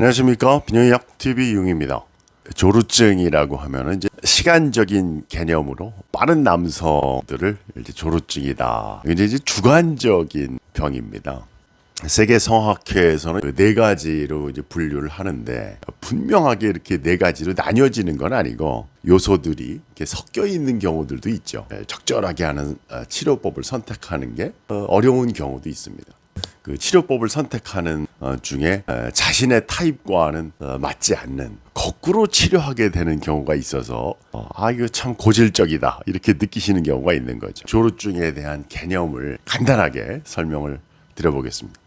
안녕하십니까 비뇨약 TV 융입니다. 조루증이라고 하면은 이제 시간적인 개념으로 빠른 남성들을 이제 조루증이다. 이게 이제 주관적인 병입니다. 세계 성학회에서는 그네 가지로 이제 분류를 하는데 분명하게 이렇게 네 가지로 나뉘어지는 건 아니고 요소들이 이렇게 섞여 있는 경우들도 있죠. 예, 적절하게 하는 어, 치료법을 선택하는 게 어, 어려운 경우도 있습니다. 그 치료법을 선택하는 어, 중에 어, 자신의 타입과는 어, 맞지 않는 거꾸로 치료하게 되는 경우가 있어서 어, 아 이거 참 고질적이다 이렇게 느끼시는 경우가 있는 거죠. 조루증에 대한 개념을 간단하게 설명을 드려보겠습니다.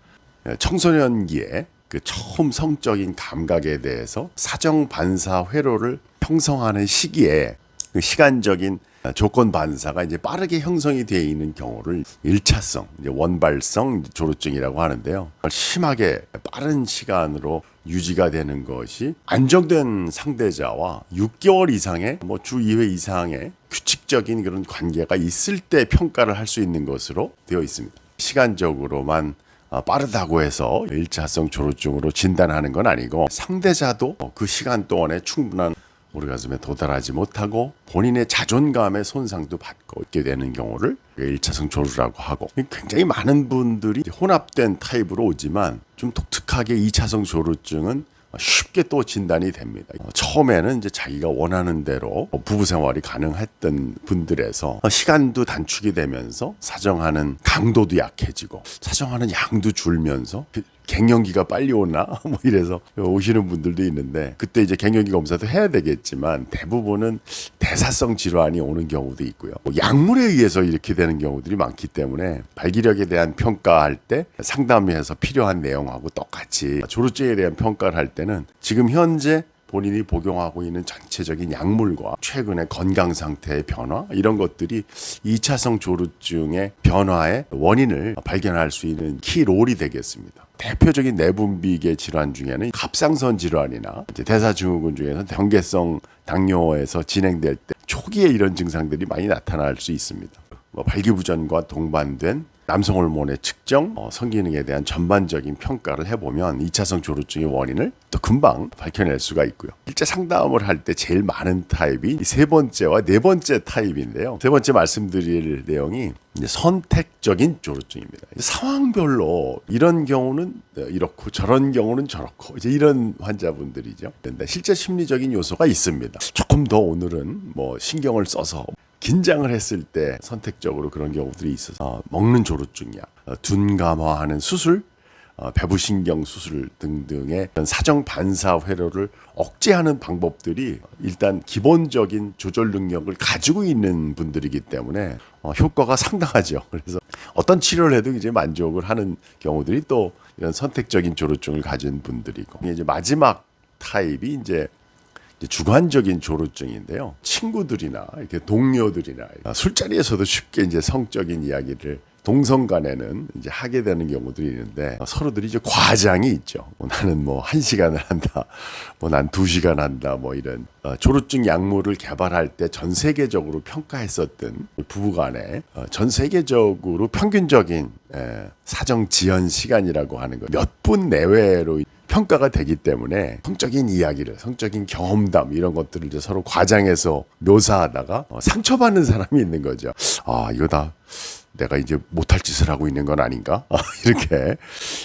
예, 청소년기에 그 처음 성적인 감각에 대해서 사정 반사 회로를 형성하는 시기에 그 시간적인 조건 반사가 이제 빠르게 형성이 되어 있는 경우를 일차성, 이제 원발성 조루증이라고 하는데요. 심하게 빠른 시간으로 유지가 되는 것이 안정된 상대자와 6개월 이상의 뭐 주 2회 이상의 규칙적인 그런 관계가 있을 때 평가를 할 수 있는 것으로 되어 있습니다. 시간적으로만 어, 빠르다고 해서 일차성 조루증으로 진단하는 건 아니고 상대자도 그 시간 동안에 충분한 오르가즘에 도달하지 못하고 본인의 자존감의 손상도 받고 있게 되는 경우를 일차성 조루라고 하고 굉장히 많은 분들이 혼합된 타입으로 오지만 좀 독특하게 이차성 조루증은 쉽게 또 진단이 됩니다. 어, 처음에는 이제 자기가 원하는 대로 부부 생활이 가능했던 분들에서 시간도 단축이 되면서 사정하는 강도도 약해지고 사정하는 양도 줄면서 그 갱년기가 빨리 오나 뭐 이래서 오시는 분들도 있는데 그때 이제 갱년기 검사도 해야 되겠지만 대부분은 대사성 질환이 오는 경우도 있고요. 뭐 약물에 의해서 이렇게 되는 경우들이 많기 때문에 발기력에 대한 평가할 때 상담에서 필요한 내용하고 똑같이 조루증에 대한 평가를 할 때는 지금 현재 본인이 복용하고 있는 전체적인 약물과 최근의 건강 상태의 변화 이런 것들이 2차성 조루증의 변화의 원인을 발견할 수 있는 키 롤이 되겠습니다. 대표적인 내분비계 질환 중에는 갑상선 질환이나 대사증후군 중에서 경계성 당뇨에서 진행될 때 초기에 이런 증상들이 많이 나타날 수 있습니다. 뭐 발기부전과 동반된 남성 호르몬의 측정, 어, 성기능에 대한 전반적인 평가를 해보면 2차성 조루증의 원인을 또 금방 밝혀낼 수가 있고요. 실제 상담을 할 때 제일 많은 타입이 이세 번째와 네 번째 타입인데요. 세 번째 말씀드릴 내용이 선택적인 조루증입니다. 상황별로 이런 경우는 이렇고 저런 경우는 저렇고 이제 이런 환자분들이죠. 실제 심리적인 요소가 있습니다. 조금 더 오늘은 뭐 신경을 써서 긴장을 했을 때 선택적으로 그런 경우들이 있어서 어, 먹는 조루증약, 어, 둔 감화하는 수술, 어, 배부신경 수술 등등의 사정 반사 회로를 억제하는 방법들이 일단 기본적인 조절 능력을 가지고 있는 분들이기 때문에 어, 효과가 상당하죠. 그래서 어떤 치료를 해도 이제 만족을 하는 경우들이 또 이런 선택적인 조루증을 가진 분들이고 이제 마지막 타입이 이제 주관적인 조루증인데요. 친구들이나 이렇게 동료들이나 술자리에서도 쉽게 이제 성적인 이야기를 동성 간에는 이제 하게 되는 경우들이 있는데 서로들이 이제 과장이 있죠. 뭐 나는 뭐 한 시간을 한다, 뭐 난 두 시간 한다, 뭐 이런 어, 조루증 약물을 개발할 때 전 세계적으로 평가했었던 부부간에 어, 전 세계적으로 평균적인 에, 사정 지연 시간이라고 하는 거 몇 분 내외로 평가가 되기 때문에 성적인 이야기를 성적인 경험담 이런 것들을 이제 서로 과장해서 묘사하다가 어, 상처받는 사람이 있는 거죠. 아 이거 다 내가 이제 못할 짓을 하고 있는 건 아닌가 이렇게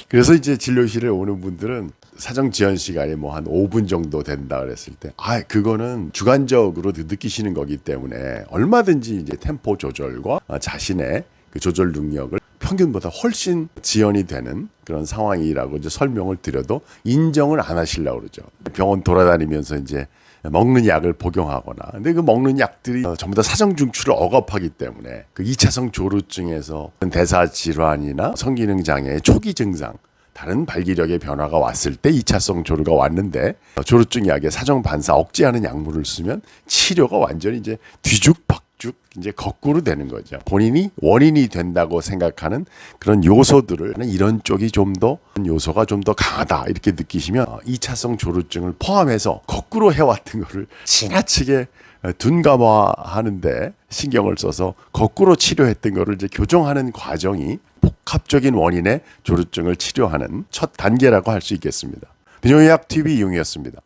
그래서 이제 진료실에 오는 분들은 사정 지연 시간이 뭐 한 5분 정도 된다 그랬을 때 아 그거는 주관적으로 느끼시는 거기 때문에 얼마든지 이제 템포 조절과 어, 자신의 그 조절 능력을 평균보다 훨씬 지연이 되는 그런 상황이라고 이제 설명을 드려도 인정을 안 하시려고 그러죠. 병원 돌아다니면서 이제 먹는 약을 복용하거나. 근데 그 먹는 약들이 어, 전부 다 사정 중추를 억압하기 때문에 그 2차성 조루증에서 대사 질환이나 성기능 장애의 초기 증상 다른 발기력의 변화가 왔을 때 2차성 조루가 왔는데 어, 조루증 약에 사정 반사 억제하는 약물을 쓰면 치료가 완전히 이제 뒤죽박 죽 이제 거꾸로 되는 거죠. 본인이 원인이 된다고 생각하는 그런 요소들을 이런 쪽이 좀 더 요소가 좀 더 강하다 이렇게 느끼시면 어, 2차성 조루증을 포함해서 거꾸로 해왔던 거를 지나치게 어, 둔감화하는데 신경을 써서 거꾸로 치료했던 거를 이제 교정하는 과정이 복합적인 원인의 조루증을 치료하는 첫 단계라고 할 수 있겠습니다. 비뇨의학 TV 이용이었습니다.